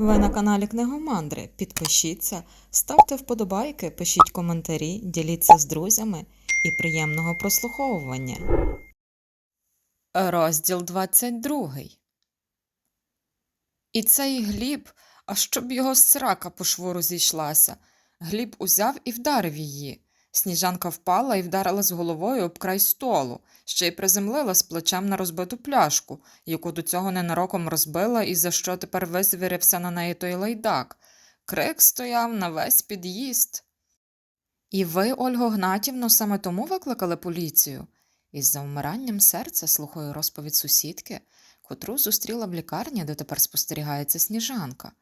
Ви на каналі Книгомандри. Підпишіться, ставте вподобайки, пишіть коментарі, діліться з друзями і приємного прослуховування. Розділ 22 І цей Гліб, а щоб його срака по швору зійшлася. Гліб узяв і вдарив її. Сніжанка впала і вдарилась головою об край столу, ще й приземлилась плечем на розбиту пляшку, яку до цього ненароком розбила і за що тепер визвірився на неї той лайдак. Крик стояв на весь під'їзд. І ви, Ольго Гнатівно, саме тому викликали поліцію? Із завмиранням серця слухаю розповідь сусідки, котру зустріла в лікарні, де тепер спостерігається сніжанка.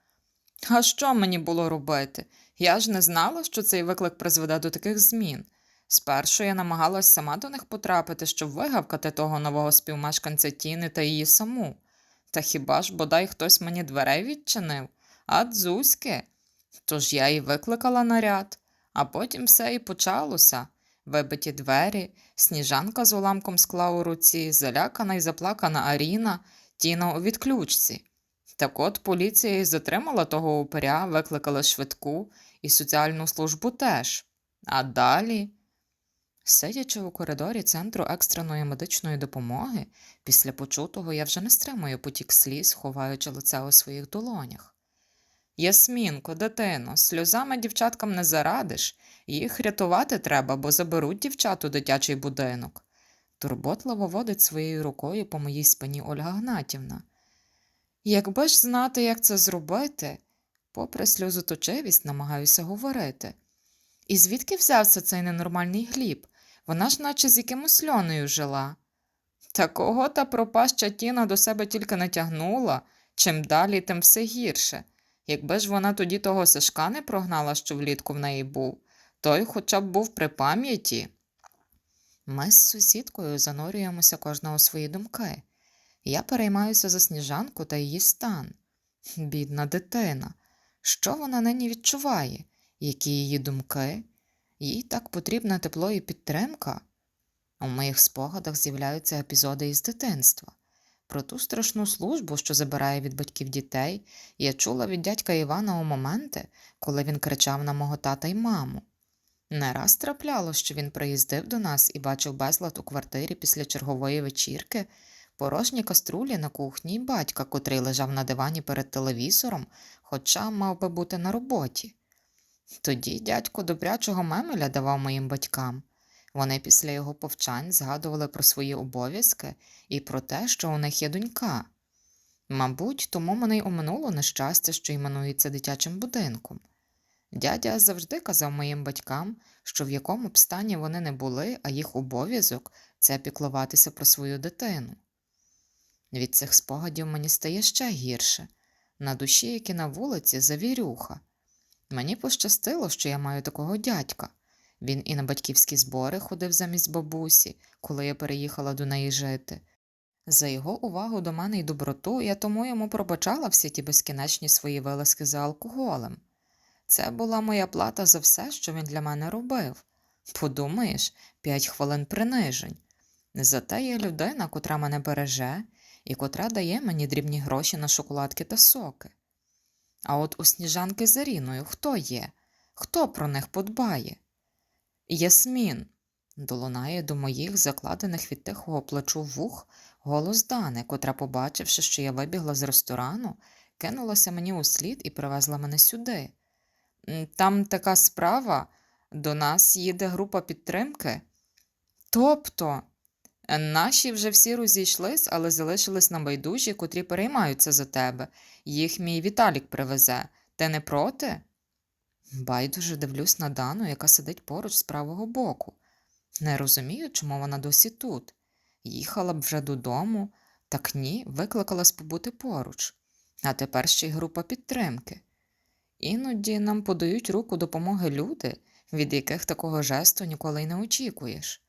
А що мені було робити? Я ж не знала, що цей виклик призведе до таких змін. Спершу я намагалась сама до них потрапити, щоб вигавкати того нового співмешканця Тіни та її саму. Та хіба ж бодай хтось мені дверей відчинив? А дзузьки. Тож я і викликала наряд, а потім все і почалося. Вибиті двері, сніжанка з уламком скла у руці, залякана й заплакана Аріна, Тіна у відключці. Так от поліція і затримала того упиря, викликала швидку і соціальну службу теж. А далі, сидячи у коридорі центру екстреної медичної допомоги, після почутого я вже не стримую потік сліз, ховаючи лице у своїх долонях. Ясмінко, дитино, сльозами дівчаткам не зарадиш, їх рятувати треба, бо заберуть дівчат у дитячий будинок. Турботливо водить своєю рукою по моїй спині Ольга Гнатівна. Якби ж знати, як це зробити, попри сльозоточивість, намагаюся говорити. І звідки взявся цей ненормальний гліб? Вона ж наче з якимось льоною жила. Такого та пропаща Тіна до себе тільки натягнула, чим далі, тим все гірше. Якби ж вона тоді того Сашка не прогнала, що влітку в неї був, той хоча б був при пам'яті. Ми з сусідкою занурюємося кожна у свої думки. Я переймаюся за сніжанку та її стан. Бідна дитина. Що вона нині відчуває? Які її думки? Їй так потрібна тепло і підтримка. У моїх спогадах з'являються епізоди із дитинства. Про ту страшну службу, що забирає від батьків дітей, я чула від дядька Івана у моменти, коли він кричав на мого тата й маму. Не раз трапляло, що він приїздив до нас і бачив безлад у квартирі після чергової вечірки, порожні каструлі на кухні батька, котрий лежав на дивані перед телевізором, хоча мав би бути на роботі. Тоді дядько добрячого мемеля давав моїм батькам. Вони після його повчань згадували про свої обов'язки і про те, що у них є донька. Мабуть, тому мене й оминуло нещастя, що іменується дитячим будинком. Дядя завжди казав моїм батькам, що в якому б стані вони не були, а їх обов'язок це піклуватися про свою дитину. Від цих спогадів мені стає ще гірше на душі, як і на вулиці, завірюха. Мені пощастило, що я маю такого дядька. Він і на батьківські збори ходив замість бабусі, коли я переїхала до неї жити. За його увагу до мене й доброту я тому йому пробачала всі ті безкінечні свої вилазки за алкоголем. Це була моя плата за все, що він для мене робив. Подумаєш, п'ять хвилин принижень. Зате є людина, котра мене береже і котра дає мені дрібні гроші на шоколадки та соки. А от у сніжанки з Аріною хто є? Хто про них подбає? Ясмін. Долунає до моїх закладених від тихого плачу вух голос Дани, котра, побачивши, що я вибігла з ресторану, кинулася мені у слід і привезла мене сюди. Там така справа, до нас їде група підтримки. Тобто, «Е, наші вже всі розійшлись, але залишились на байдужі, котрі переймаються за тебе. Їх мій Віталік привезе. Ти не проти? Байдуже дивлюсь на Дану, яка сидить поруч з правого боку. Не розумію, чому вона досі тут. Їхала б вже додому, так ні, викликалась побути поруч. А тепер ще й група підтримки. Іноді нам подають руку допомоги люди, від яких такого жесту ніколи й не очікуєш.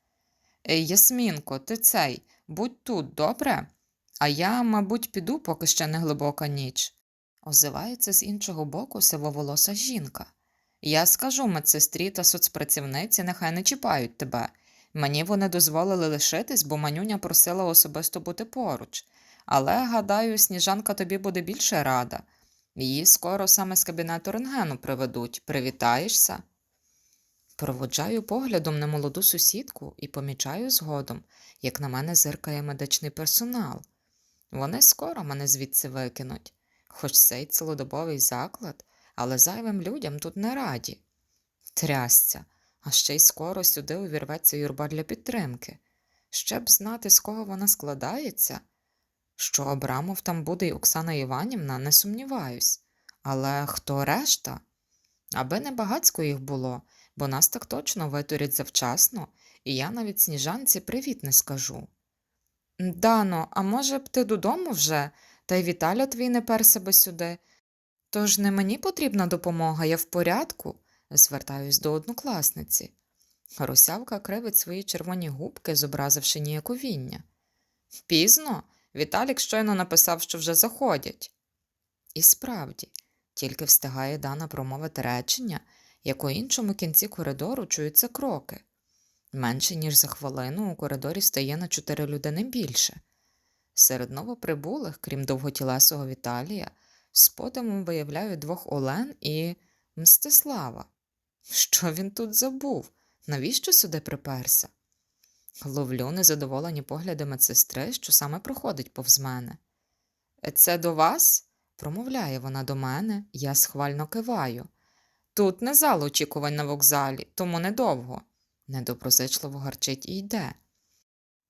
Ей, Ясмінко, ти цей, будь тут, добре? А я, мабуть, піду, поки ще не глибока ніч. Озивається з іншого боку сивоволоса жінка. Я скажу медсестрі та соцпрацівниці, нехай не чіпають тебе. Мені вони дозволили лишитись, бо манюня просила особисто бути поруч. Але, гадаю, сніжанка тобі буде більше рада. Її скоро саме з кабінету рентгену приведуть. Привітаєшся? Проводжаю поглядом на молоду сусідку і помічаю згодом, як на мене зиркає медичний персонал. Вони скоро мене звідси викинуть, хоч цей цілодобовий заклад, але зайвим людям тут не раді. Трясця, а ще й скоро сюди увірветься юрба для підтримки. Ще б знати, з кого вона складається. Що Абрамов там буде й Оксана Іванівна, не сумніваюсь. Але хто решта? Аби не багацько їх було, бо нас так точно витурять завчасно, і я навіть сніжанці привіт не скажу. Дано, а може б ти додому вже, та й Віталя твій не пер себе сюди. Тож не мені потрібна допомога, я в порядку, звертаюсь до однокласниці. Русявка кривить свої червоні губки, зобразивши ніяковіння. Пізно, Віталік щойно написав, що вже заходять. І справді, тільки встигає Дана промовити речення, як у іншому кінці коридору чуються кроки. Менше ніж за хвилину у коридорі стає на чотири людини більше. Серед новоприбулих, крім довготілесого Віталія, з подивом виявляю двох Олен і Мстислава. Що він тут забув? Навіщо сюди приперся? Ловлю незадоволені погляди медсестри, що саме проходить повз мене. Це до вас? промовляє вона до мене, я схвально киваю. Тут не зал очікувань на вокзалі, тому недовго. Недоброзичливо гарчить і йде.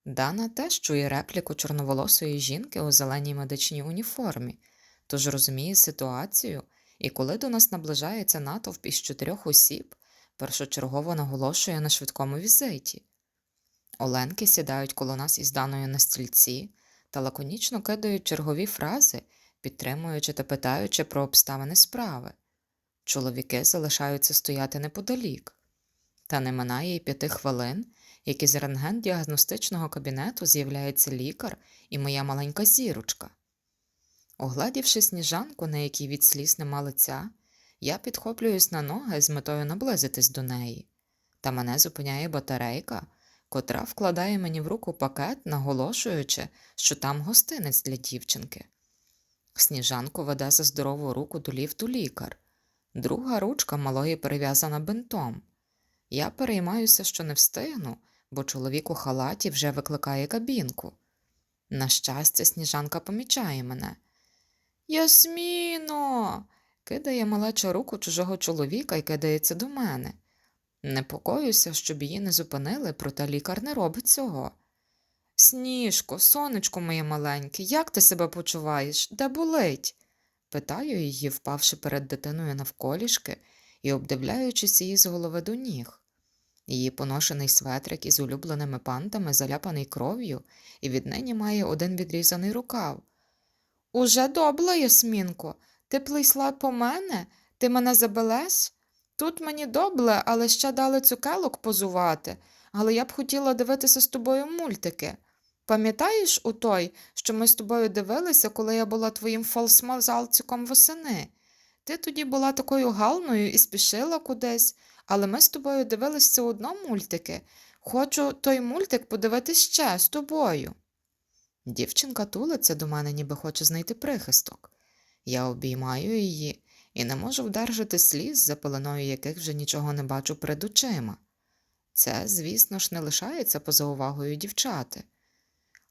Дана теж чує репліку чорноволосої жінки у зеленій медичній уніформі, тож розуміє ситуацію, і коли до нас наближається натовп із чотирьох осіб, першочергово наголошує на швидкому візиті. Оленки сідають коло нас із Даною на стільці та лаконічно кидають чергові фрази, підтримуючи та питаючи про обставини справи. Чоловіки залишаються стояти неподалік. Та не минає й п'яти хвилин, як із рентген-діагностичного кабінету з'являється лікар і моя маленька зірочка. Огледівши сніжанку, на якій від сліз нема лиця, я підхоплююсь на ноги з метою наблизитись до неї, та мене зупиняє батарейка, котра вкладає мені в руку пакет, наголошуючи, що там гостинець для дівчинки. Сніжанку веде за здорову руку до ліфту лікар, друга ручка малої перев'язана бинтом. Я переймаюся, що не встигну, бо чоловік у халаті вже викликає кабінку. На щастя, сніжанка помічає мене. Ясміно. кидає малеча руку чужого чоловіка і кидається до мене. Непокоюся, щоб її не зупинили, проте лікар не робить цього. Сніжко, сонечко моє маленьке, як ти себе почуваєш? Де болить? Питаю її, впавши перед дитиною навколішки і обдивляючись її з голови до ніг. Її поношений светрик із улюбленими пантами заляпаний кров'ю і віднині має один відрізаний рукав. Уже добла, Ясмінко, ти плисла по мене, ти мене забелеш? Тут мені добле, але ще дали цукелок позувати, але я б хотіла дивитися з тобою мультики. Пам'ятаєш у той, що ми з тобою дивилися, коли я була твоїм фолсмазалциком восени? Ти тоді була такою галною і спішила кудись, але ми з тобою дивилися все одно мультики. Хочу той мультик подивитись ще з тобою. Дівчинка тулиться до мене, ніби хоче знайти прихисток. Я обіймаю її і не можу вдержати сліз, за пеленою яких вже нічого не бачу перед очима. Це, звісно ж, не лишається поза увагою дівчати.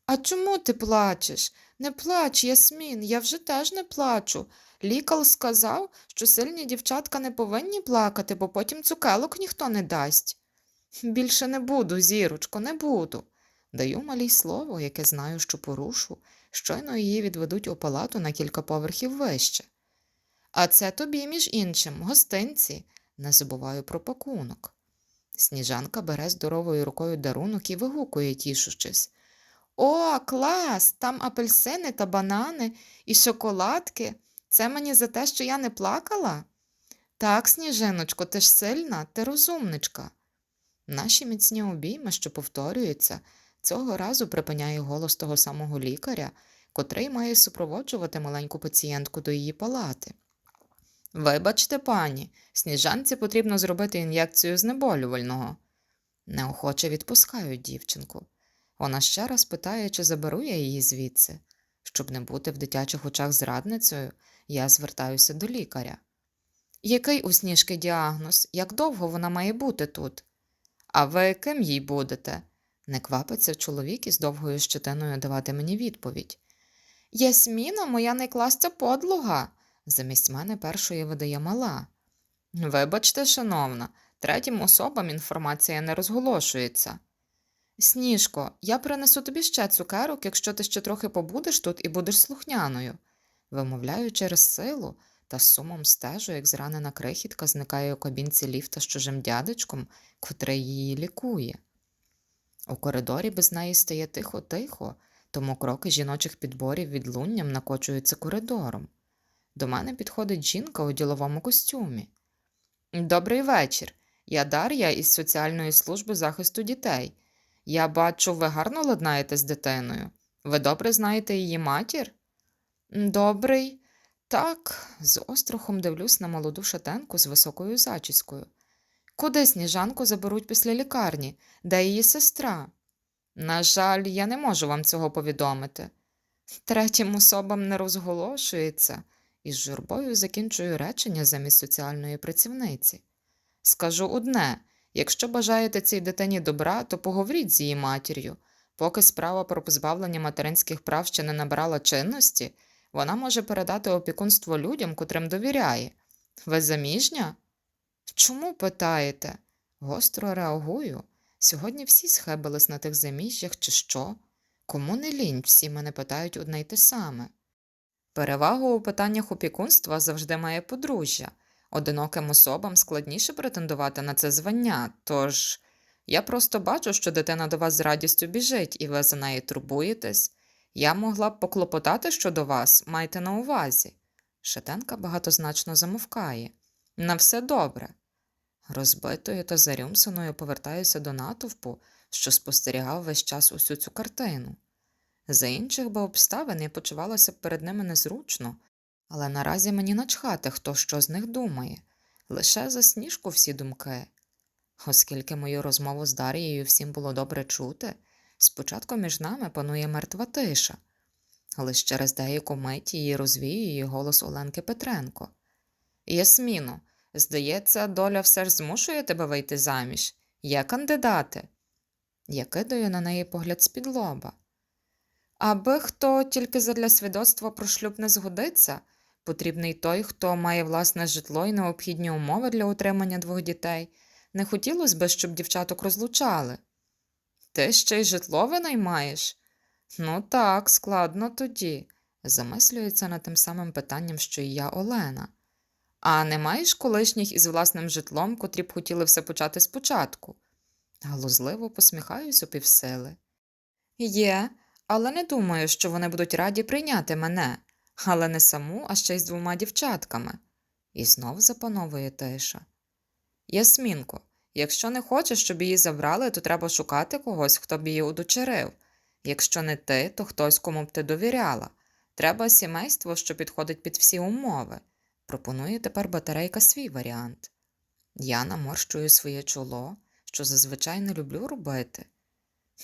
А чому ти плачеш? Не плач, Ясмін, я вже теж не плачу. Лікар сказав, що сильні дівчатка не повинні плакати, бо потім цукелок ніхто не дасть. Більше не буду, зірочко, не буду. Даю малій слово, яке знаю, що порушу, щойно її відведуть у палату на кілька поверхів вище. А це тобі, між іншим, гостинці, не забуваю про пакунок. Сніжанка бере здоровою рукою дарунок і вигукує, тішучись. О, клас! Там апельсини та банани і шоколадки. Це мені за те, що я не плакала? Так, сніжиночко, ти ж сильна, ти розумничка. Наші міцні обійми, що повторюються, цього разу припиняє голос того самого лікаря, котрий має супроводжувати маленьку пацієнтку до її палати. Вибачте, пані, сніжанці потрібно зробити ін'єкцію знеболювального. Неохоче відпускають дівчинку. Вона ще раз питає, чи заберу я її звідси. Щоб не бути в дитячих очах зрадницею, Я звертаюся до лікаря. Який у сніжки діагноз? Як довго вона має бути тут? А ви ким їй будете? Не квапиться чоловік із довгою щетиною давати мені відповідь. Ясміна, моя найкласця подлуга, замість мене першої видає мала. Вибачте, шановна, третім особам інформація не розголошується. Сніжко, я принесу тобі ще цукерок, якщо ти ще трохи побудеш тут і будеш слухняною. Вимовляю через силу та з сумом стежу, як зранена крихітка зникає у кабінці ліфта з чужим дядечком, котрий її лікує. У коридорі без неї стає тихо-тихо, тому кроки жіночих підборів відлунням накочуються коридором. До мене підходить жінка у діловому костюмі. Добрий вечір. Я Дар'я із соціальної служби захисту дітей. Я бачу, ви гарно ладнаєте з дитиною. Ви добре знаєте її матір? Добрий. Так, з острахом дивлюсь на молоду шатенку з високою зачіскою. Куди сніжанку заберуть після лікарні? Де її сестра? На жаль, я не можу вам цього повідомити. Третім особам не розголошується, і з журбою закінчую речення замість соціальної працівниці. Скажу одне якщо бажаєте цій дитині добра, то поговоріть з її матір'ю. Поки справа про позбавлення материнських прав ще не набрала чинності, вона може передати опікунство людям, котрим довіряє. Ви заміжня? Чому питаєте? Гостро реагую. Сьогодні всі схебились на тих заміжжях чи що? Кому не лінь, всі мене питають одне й те саме. Перевагу у питаннях опікунства завжди має подружжя. Одиноким особам складніше претендувати на це звання, тож я просто бачу, що дитина до вас з радістю біжить, і ви за неї турбуєтесь. Я могла б поклопотати щодо вас, майте на увазі. Шатенка багатозначно замовкає. На все добре. Розбитою та зарюмсаною повертаюся до натовпу, що спостерігав весь час усю цю картину. За інших би обставин я почувалася б перед ними незручно, але наразі мені начхати, хто що з них думає, лише за сніжку всі думки. Оскільки мою розмову з Дарією всім було добре чути, спочатку між нами панує мертва тиша, лише через деяку мить її розвіює голос Оленки Петренко. Ясміно, здається, доля все ж змушує тебе вийти заміж. Є кандидати. Я кидаю на неї погляд з-під лоба. Аби хто тільки задля свідоцтва про шлюб не згодиться, потрібний той, хто має власне житло і необхідні умови для утримання двох дітей. Не хотілося б, щоб дівчаток розлучали. Ти ще й житло винаймаєш? Ну так, складно тоді, замислюється над тим самим питанням, що і я Олена. А не маєш колишніх із власним житлом, котрі б хотіли все почати спочатку? Глузливо посміхаюсь у півсили. Є, але не думаю, що вони будуть раді прийняти мене, але не саму, а ще й з двома дівчатками. І знов запановує тиша. Ясмінко, якщо не хочеш, щоб її забрали, то треба шукати когось, хто б її удочерив. Якщо не ти, то хтось, кому б ти довіряла. Треба сімейство, що підходить під всі умови. Пропонує тепер батарейка свій варіант. Я наморщую своє чоло, що зазвичай не люблю робити.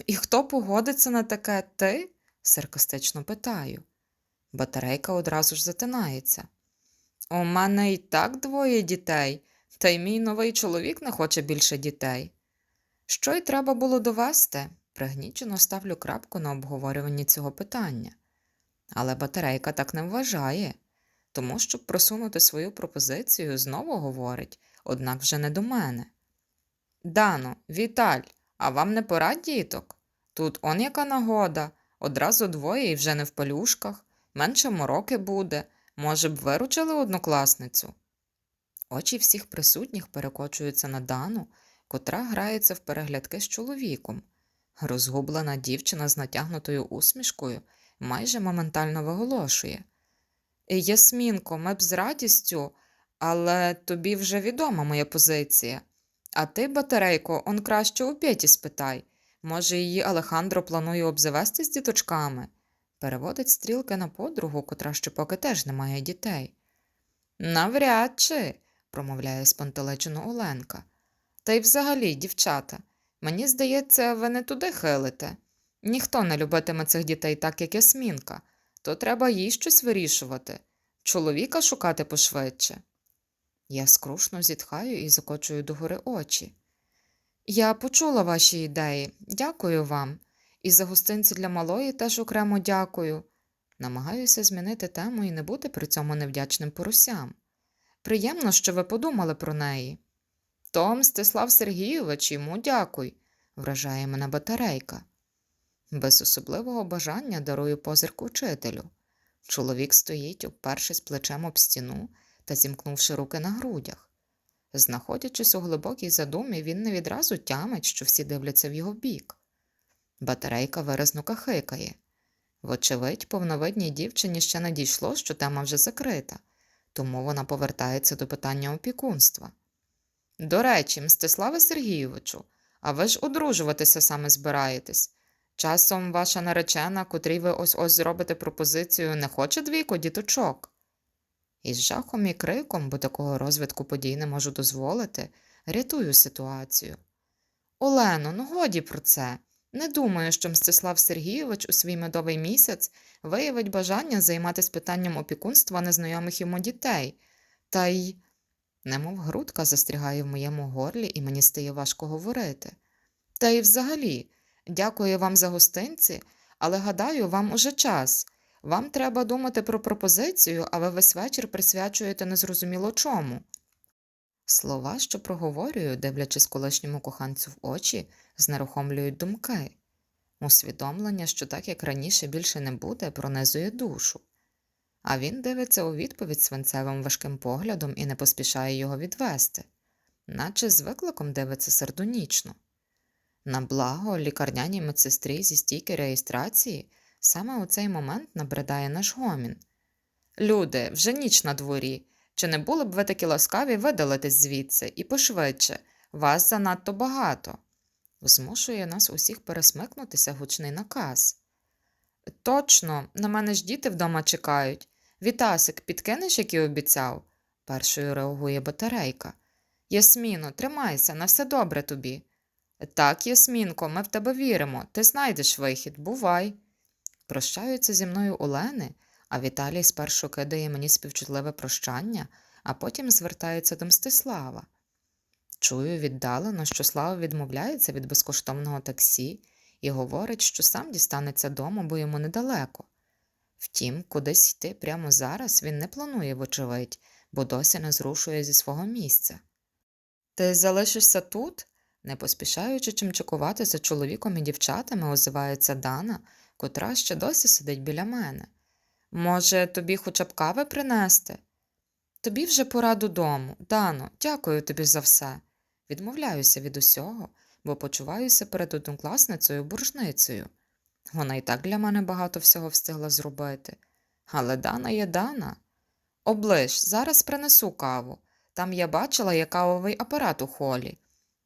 І хто погодиться на таке ти? саркастично питаю. Батарейка одразу ж затинається. У мене і так двоє дітей, та й мій новий чоловік не хоче більше дітей. Що й треба було довести? Пригнічено ставлю крапку на обговорюванні цього питання. Але батарейка так не вважає, тому, щоб просунути свою пропозицію, знову говорить, однак вже не до мене. Дано, Віталь, а вам не пора діток? Тут он яка нагода, одразу двоє і вже не в пелюшках, менше мороки буде, може б виручили однокласницю. Очі всіх присутніх перекочуються на Дану, котра грається в переглядки з чоловіком. Розгублена дівчина з натягнутою усмішкою майже моментально виголошує. Ясмінко, ми б з радістю, але тобі вже відома моя позиція. А ти, батарейко, он краще у Петі спитай. Може, її Алехандро планує обзавестись діточками? Переводить стрілки на подругу, котра ще поки теж не має дітей. Навряд чи, промовляє спантеличено Оленка. Та й взагалі, дівчата, мені здається, ви не туди хилите. Ніхто не любитиме цих дітей так, як Ясмінка, то треба їй щось вирішувати. Чоловіка шукати пошвидше. Я скрушно зітхаю і закочую догори очі. Я почула ваші ідеї. Дякую вам. І за гостинці для малої теж окремо дякую. Намагаюся змінити тему і не бути при цьому невдячним поросям. Приємно, що ви подумали про неї. То Мстислав Сергійович, йому дякуй, вражає мене батарейка. Без особливого бажання дарую позирк учителю. Чоловік стоїть, обпершись плечем об стіну та зімкнувши руки на грудях. Знаходячись у глибокій задумі, він не відразу тямить, що всі дивляться в його бік. Батарейка виразно кахикає. Вочевидь, повновидній дівчині ще не дійшло, що тема вже закрита, тому вона повертається до питання опікунства. До речі, Мстиславе Сергійовичу, а ви ж одружуватися саме збираєтесь. Часом ваша наречена, котрій ви ось ось зробите пропозицію, не хоче двійко діточок. Із жахом і криком, бо такого розвитку подій не можу дозволити, рятую ситуацію. Олено, ну годі про це. Не думаю, що Мстислав Сергійович у свій медовий місяць виявить бажання займатися питанням опікунства незнайомих йому дітей, та й, немов грудка застрягає в моєму горлі, і мені стає важко говорити. Та й взагалі, дякую вам за гостинці, але гадаю, вам уже час. Вам треба думати про пропозицію, а ви весь вечір присвячуєте незрозуміло чому. Слова, що проговорюю, дивлячись колишньому коханцю в очі, знерухомлюють думки. Усвідомлення, що так як раніше більше не буде, пронизує душу. А він дивиться у відповідь свинцевим важким поглядом і не поспішає його відвести, наче з викликом дивиться сердонічно. На благо лікарняній медсестрі зі стійки реєстрації саме у цей момент набридає наш гомін. Люди, вже ніч на дворі. Чи не були б ви такі ласкаві видалитись звідси і пошвидше? Вас занадто багато. Змушує нас усіх пересмикнутися гучний наказ. Точно, на мене ж діти вдома чекають. Вітасик, підкинеш, як і обіцяв? першою реагує батарейка. Ясміно, тримайся, на все добре тобі. Так, Ясмінко, ми в тебе віримо. Ти знайдеш вихід, бувай. Прощаються зі мною Олени, а Віталій спершу кидає мені співчутливе прощання, а потім звертається до Мстислава. Чую віддалено, що Слава відмовляється від безкоштовного таксі і говорить, що сам дістанеться дому, бо йому недалеко. Втім, кудись йти прямо зараз він не планує, вочевидь, бо досі не зрушує зі свого місця. Ти залишишся тут? не поспішаючи чимчикувати за чоловіком і дівчатами, озивається Дана, котра ще досі сидить біля мене. Може, тобі хоча б кави принести? Тобі вже пора додому. Дано, дякую тобі за все. Відмовляюся від усього, бо почуваюся перед однокласницею буржницею. Вона і так для мене багато всього встигла зробити. Але Дана є Дана. Оближ, зараз принесу каву. Там я бачила є кавовий апарат у холі.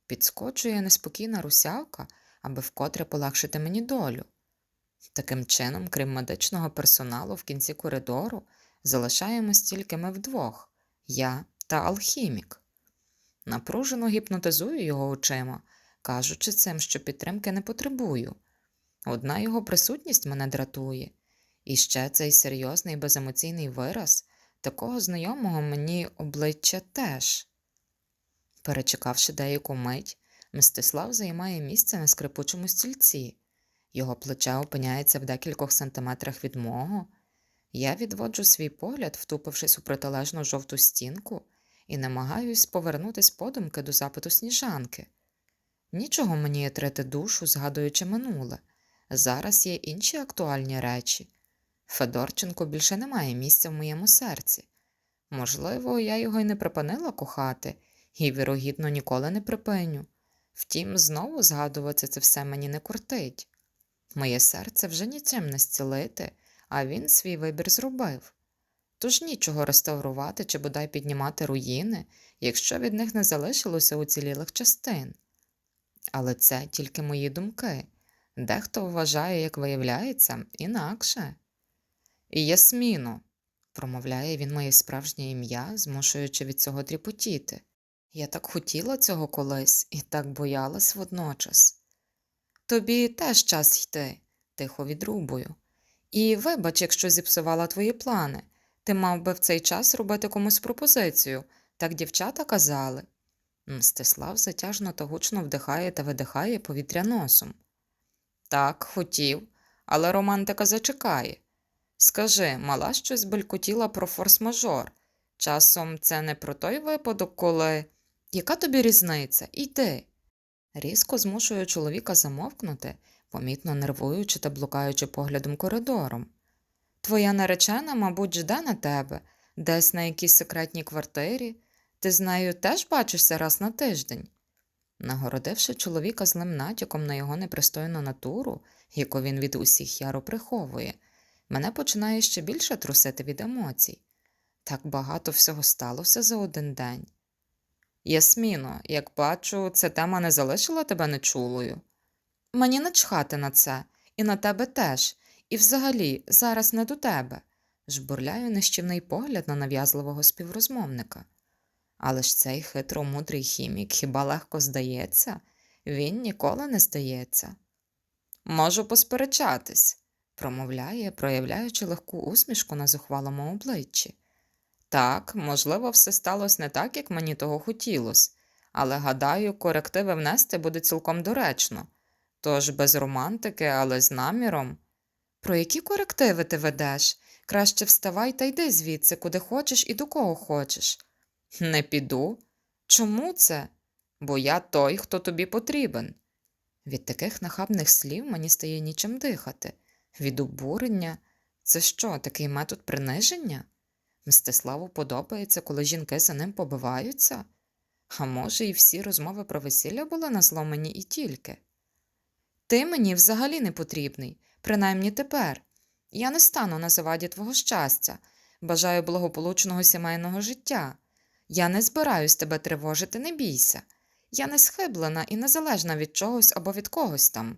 Підскочує неспокійна русявка, аби вкотре полегшити мені долю. Таким чином, крім медичного персоналу в кінці коридору, залишаємось тільки ми вдвох я та алхімік. Напружено гіпнотизую його очима, кажучи цим, що підтримки не потребую. Одна його присутність мене дратує, і ще цей серйозний беземоційний вираз такого знайомого мені обличчя теж. Перечекавши деяку мить, Мстислав займає місце на скрипучому стільці. Його плече опиняється в декількох сантиметрах від мого. Я відводжу свій погляд, втупившись у протилежну жовту стінку, і намагаюсь повернутись подумки до запиту сніжанки. Нічого мені є трити душу, згадуючи минуле. Зараз є інші актуальні речі. Федорченко більше не має місця в моєму серці. Можливо, я його й не припинила кохати, і, вірогідно, ніколи не припиню. Втім, знову згадувати це все мені не кортить. Моє серце вже нічим не зцілити, а він свій вибір зробив. Тож нічого реставрувати чи бодай піднімати руїни, якщо від них не залишилося уцілілих частин. Але це тільки мої думки. Дехто вважає, як виявляється, інакше. І Ясміно, промовляє він моє справжнє ім'я, змушуючи від цього тріпотіти. Я так хотіла цього колись і так боялась водночас. Тобі теж час йти, тихо відрубую. І вибач, якщо зіпсувала твої плани. Ти мав би в цей час робити комусь пропозицію, так дівчата казали. Мстислав затяжно та гучно вдихає та видихає повітря носом. Так, хотів, але романтика зачекає. Скажи, мала щось белькотіла про форс-мажор. Часом це не про той випадок, коли. Яка тобі різниця? Іди. Різко змушує чоловіка замовкнути, помітно нервуючи та блукаючи поглядом коридором. Твоя наречена, мабуть, жде на тебе, десь на якійсь секретній квартирі. Ти з нею теж бачишся раз на тиждень. Нагородивши чоловіка злим натяком на його непристойну натуру, яку він від усіх яро приховує, мене починає ще більше трусити від емоцій. Так багато всього сталося за один день. Ясміно, як бачу, ця тема не залишила тебе нечулою. Мені начхати на це, і на тебе теж, і взагалі зараз не до тебе, жбурляю нищівний погляд на нав'язливого співрозмовника. Але ж цей хитро мудрий хімік хіба легко здається? Він ніколи не здається. Можу посперечатись, промовляє, проявляючи легку усмішку на зухвалому обличчі. Так, можливо, все сталося не так, як мені того хотілося, але гадаю, корективи внести буде цілком доречно. Тож без романтики, але з наміром. Про які корективи ти ведеш? Краще вставай та йди звідси, куди хочеш і до кого хочеш. Не піду. Чому це? Бо я той, хто тобі потрібен. Від таких нахабних слів мені стає нічим дихати. Від обурення це що, такий метод приниження? Мстиславу подобається, коли жінки за ним побиваються? А може, і всі розмови про весілля були на зломані і тільки. Ти мені взагалі не потрібний, принаймні тепер. Я не стану на заваді твого щастя, бажаю благополучного сімейного життя. Я не збираюсь тебе тривожити, не бійся. Я не схиблена і незалежна від чогось або від когось там.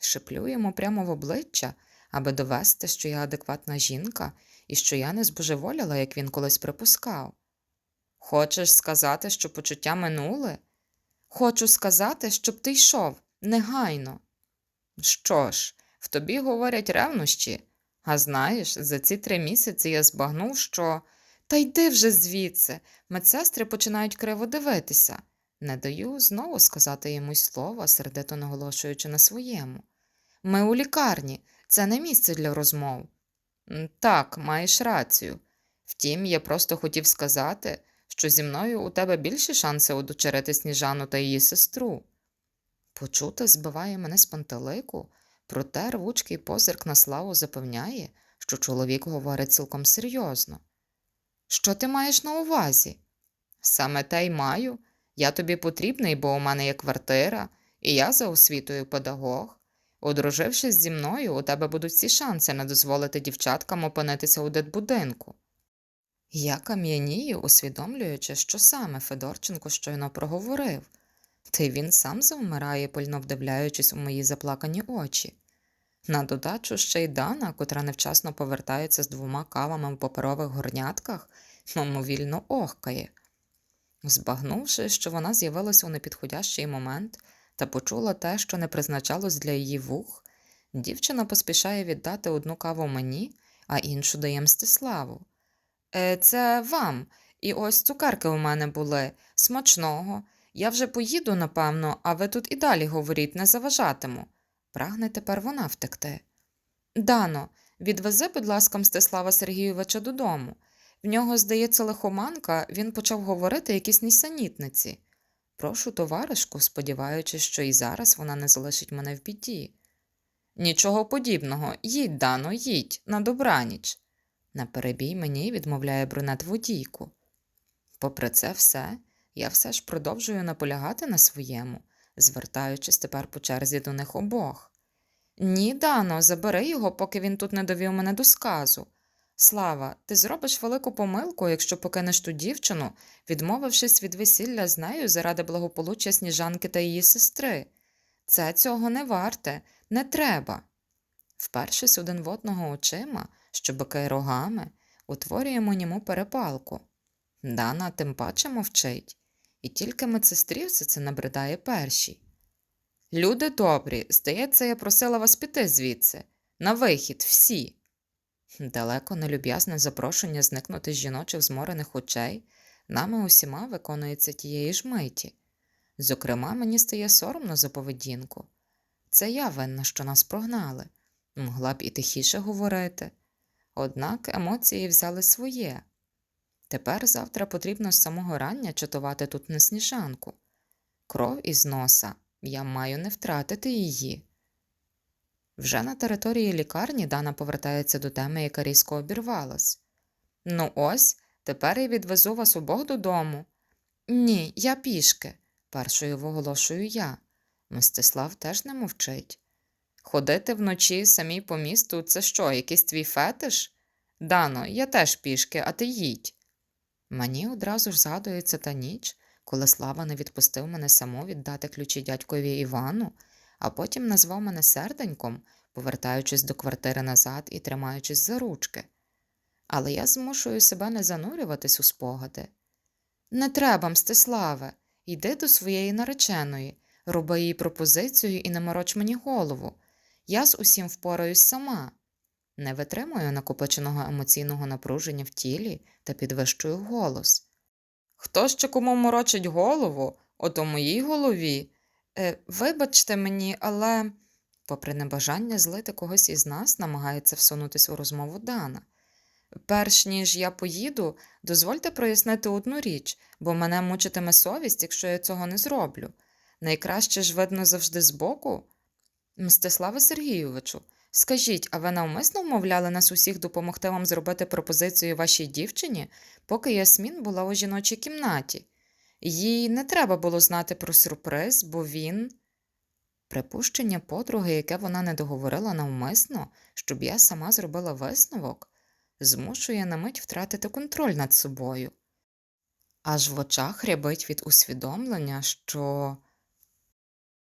Шиплю йому прямо в обличчя, аби довести, що я адекватна жінка і що я не збожеволіла, як він колись припускав. Хочеш сказати, що почуття минули? Хочу сказати, щоб ти йшов негайно. Що ж, в тобі говорять ревнощі, а знаєш, за ці три місяці я збагнув, що. Та йди вже звідси. Медсестри починають криво дивитися. Не даю знову сказати йому слова, сердито наголошуючи на своєму. Ми у лікарні, це не місце для розмов. Так, маєш рацію. Втім, я просто хотів сказати, що зі мною у тебе більші шанси удочерити Сніжану та її сестру. Почути збиває мене з пантелику, проте рвучкий позирк на славу запевняє, що чоловік говорить цілком серйозно. Що ти маєш на увазі? Саме те й маю. Я тобі потрібний, бо у мене є квартира, і я за освітою педагог. Одружившись зі мною, у тебе будуть всі шанси не дозволити дівчаткам опинитися у дитбудинку. Я кам'янію, усвідомлюючи, що саме Федорченко щойно проговорив, та й він сам завмирає, пильно вдивляючись у мої заплакані очі. На додачу ще й Дана, котра невчасно повертається з двома кавами в паперових горнятках, мимовільно охкає. Збагнувши, що вона з'явилася у непідходящий момент та почула те, що не призначалось для її вух, дівчина поспішає віддати одну каву мені, а іншу дає Мстиславу. Е, це вам, і ось цукерки у мене були. Смачного. Я вже поїду, напевно, а ви тут і далі говоріть, не заважатиму. Прагне тепер вона втекти. Дано, відвези, будь ласка, Мстислава Сергійовича додому. В нього, здається, лихоманка, він почав говорити якісь нісенітниці. Прошу товаришку, сподіваючись, що і зараз вона не залишить мене в біді. Нічого подібного, їдь, Дано, їдь, на добраніч. На перебій мені відмовляє брюнет водійку. Попри це все, я все ж продовжую наполягати на своєму, звертаючись тепер по черзі до них обох. Ні, Дано, забери його, поки він тут не довів мене до сказу. Слава, ти зробиш велику помилку, якщо покинеш ту дівчину, відмовившись від весілля з нею заради благополуччя сніжанки та її сестри. Це цього не варте, не треба. Впершись один в одного очима, що бикає рогами, утворюємо німу перепалку. Дана тим паче мовчить, і тільки медсестрі все це набридає першій. Люди добрі, здається, я просила вас піти звідси. На вихід, всі. Далеко нелюб'язне запрошення зникнути з жіночих зморених очей нами усіма виконується тієї ж миті. Зокрема, мені стає соромно за поведінку. Це я винна, що нас прогнали. Могла б і тихіше говорити. Однак емоції взяли своє. Тепер завтра потрібно з самого рання чатувати тут на сніжанку. Кров із носа, я маю не втратити її. Вже на території лікарні Дана повертається до теми, яка різко обірвалась. Ну ось, тепер я відвезу вас обох додому. Ні, я пішки, першою виголошую я. Мстислав теж не мовчить. Ходити вночі самій по місту це що, якийсь твій фетиш? Дано, я теж пішки, а ти їдь. Мені одразу ж згадується та ніч, коли Слава не відпустив мене саму віддати ключі дядькові Івану, а потім назвав мене серденьком, повертаючись до квартири назад і тримаючись за ручки. Але я змушую себе не занурюватись у спогади. Не треба, Мстиславе, йди до своєї нареченої, роби їй пропозицію і не мороч мені голову. Я з усім впораюсь сама. Не витримую накопиченого емоційного напруження в тілі та підвищую голос. Хто ще кому морочить голову, от у моїй голові. Е, вибачте мені, але, попри небажання злити когось із нас, намагається всунутись у розмову Дана. Перш ніж я поїду, дозвольте прояснити одну річ, бо мене мучитиме совість, якщо я цього не зроблю. Найкраще ж видно завжди збоку. Мстиславе Сергійовичу, скажіть, а ви навмисно вмовляли нас усіх допомогти вам зробити пропозицію вашій дівчині, поки Ясмін була у жіночій кімнаті? Їй не треба було знати про сюрприз, бо він. Припущення подруги, яке вона не договорила навмисно, щоб я сама зробила висновок, змушує на мить втратити контроль над собою. Аж в очах рябить від усвідомлення, що